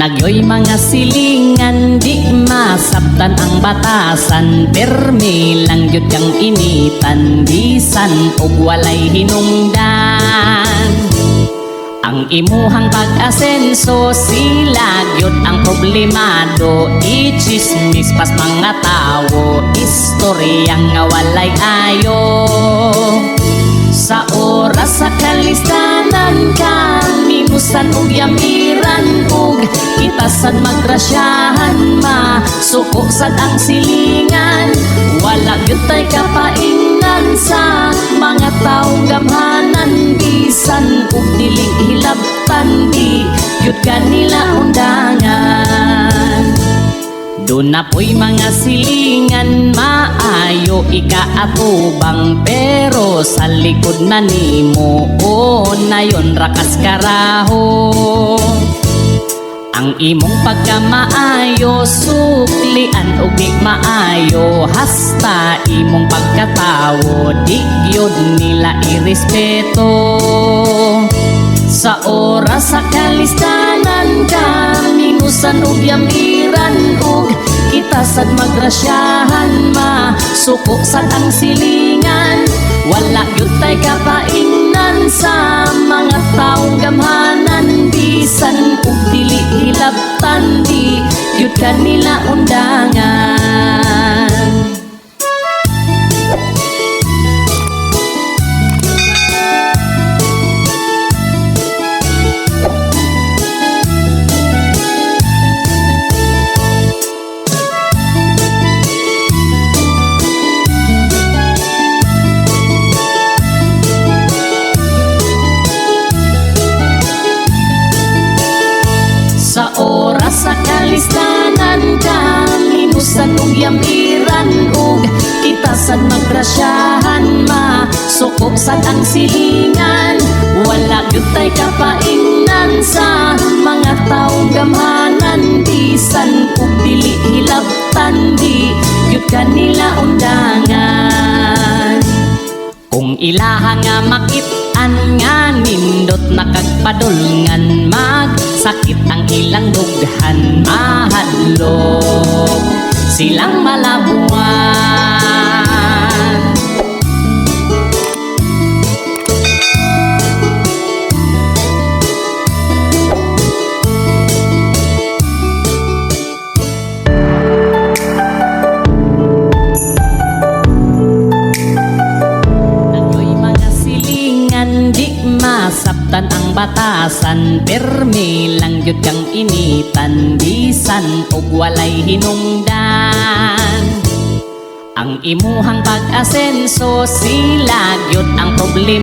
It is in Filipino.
Nanyo'y mga silingan Di masabtan ang batasan. Permi lang yun kang initan Bisan og walay hinungdan. Ang imuhang pag-asenso sila gyud ang problemado. Ichismis pas mga tao Istoryang nga walay ayo. Sa oras sa kalistanan kami Musan og yamiran ug Kitasan magrasyahan ma Suko sad ang silingan. Wala gyud tay kapaingnan sa mga taong gamhanan bisan ug dili hilabtan di gyud kanila undangan. Doon na po'y mga silingan maayo ikaatubang pero sa likod na nimo o na yon rakas karaho ang imong pagkamaayo suklian ug di maayo hasta imong pagkatawo di gyud nila irespeto. Sa oras sa kalistanan kami usan ug yamiran ug kita sad magrasyahan ma suko sad ang silingan. Wala gyud tay kapaingnan sa mga taong gamhanan bisan di gyud kanila undangan Musan ug yamiran ug Kita sad magrasyahan ma Suko sad ang silingan Wala gyud tay kapaingnan sa Mga taong gamhanan Bisan ug dili hilabtan di Gyud kanila undangan. Kung ilaha nga makitan nga nindot nakagpadulngan magsakit ang ilang dughan mahadlok silang malabuan Nanyo'y mga silingan di masabtan ang batasan. Permi lang yun kang initan Bisan og walay hinungdan Ang imuhang pag-asenso sila gyud ang problema